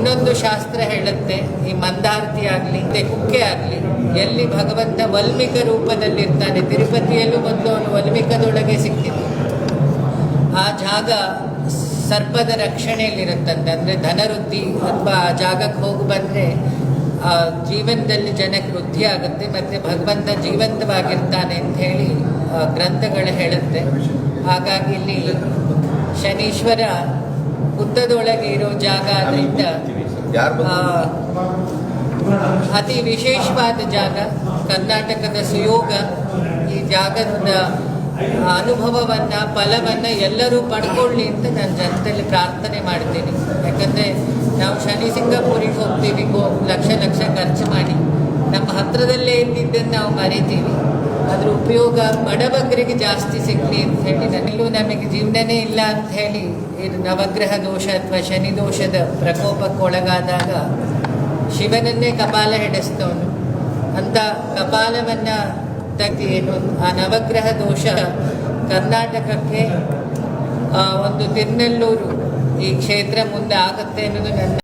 ಇನ್ನೊಂದು ಶಾಸ್ತ್ರ ಹೇಳುತ್ತೆ, ಈ ಮಂದಾರ್ತಿ ಆಗಲಿ ಕುಕ್ಕೆ ಆಗಲಿ, ಎಲ್ಲಿ ಭಗವಂತ ವಲ್ಮಿಕ ರೂಪದಲ್ಲಿರ್ತಾನೆ, ತಿರುಪತಿಯಲ್ಲೂ ಮೊದಲು ಅವನು ವಲ್ಮಿಕದೊಳಗೆ ಸಿಕ್ಕಿದ್ದು. ಆ ಜಾಗ ಸರ್ಪದ ರಕ್ಷಣೆಯಲ್ಲಿರುತ್ತಂತೆ, ಅಂದರೆ ಧನವೃದ್ಧಿ ಅಥವಾ ಆ ಜಾಗಕ್ಕೆ ಹೋಗಿ ಬಂದರೆ ಆ ಜೀವನದಲ್ಲಿ ಜನಕ್ಕೆ ವೃದ್ಧಿ ಆಗುತ್ತೆ, ಮತ್ತು ಭಗವಂತ ಜೀವಂತವಾಗಿರ್ತಾನೆ ಅಂತ ಹೇಳಿ ಗ್ರಂಥಗಳು ಹೇಳುತ್ತೆ. ಹಾಗಾಗಿ ಇಲ್ಲಿ ಶನೀಶ್ವರ ಹುತ್ತದೊಳಗೆ ಇರೋ ಜಾಗ ಅದರಿಂದ ಯಾರು ಅತಿ ವಿಶೇಷವಾದ ಜಾಗ ಕರ್ನಾಟಕದ ಸುಯೋಗ. ಈ ಜಾಗದ ಅನುಭವವನ್ನು ಫಲವನ್ನು ಎಲ್ಲರೂ ಪಡ್ಕೊಳ್ಳಿ ಅಂತ ನಾನು ಜನತೆಯಲ್ಲಿ ಪ್ರಾರ್ಥನೆ ಮಾಡ್ತೀನಿ. ಯಾಕಂದರೆ ನಾವು ಶನಿ ಸಿಂಗಾಪುರಿಗೆ ಹೋಗ್ತೀವಿ ಗೋ ಲಕ್ಷ ಲಕ್ಷ ಖರ್ಚು ಮಾಡಿ. ನಮ್ಮ ಹತ್ತಿರದಲ್ಲೇ ಇದ್ದಿದ್ದನ್ನು ನಾವು ಮರಿತೀವಿ. ಅದ್ರ ಉಪಯೋಗ ಬಡಬಗ್ಗರಿಗೆ ಜಾಸ್ತಿ ಸಿಗಲಿ ಅಂತ ಹೇಳಿ ನನಗೂ ನಮಗೆ ಜೀವನನೇ ಇಲ್ಲ ಅಂತ ಹೇಳಿ ನವಗ್ರಹ ದೋಷ ಅಥವಾ ಶನಿ ದೋಷದ ಪ್ರಕೋಪಕ್ಕೆ ಒಳಗಾದಾಗ ಶಿವನನ್ನೇ ಕಪಾಲ ಹಿಡಿಸ್ತವನು. ಅಂತ ಕಪಾಲವನ್ನ ತಗ್ಗಿ ಏನು, ಆ ನವಗ್ರಹ ದೋಷ ಕರ್ನಾಟಕಕ್ಕೆ ಒಂದು ತಿರುನೆಲ್ಲೂರು ಈ ಕ್ಷೇತ್ರ ಮುಂದೆ ಆಗುತ್ತೆ ಅನ್ನೋದು ನನ್ನ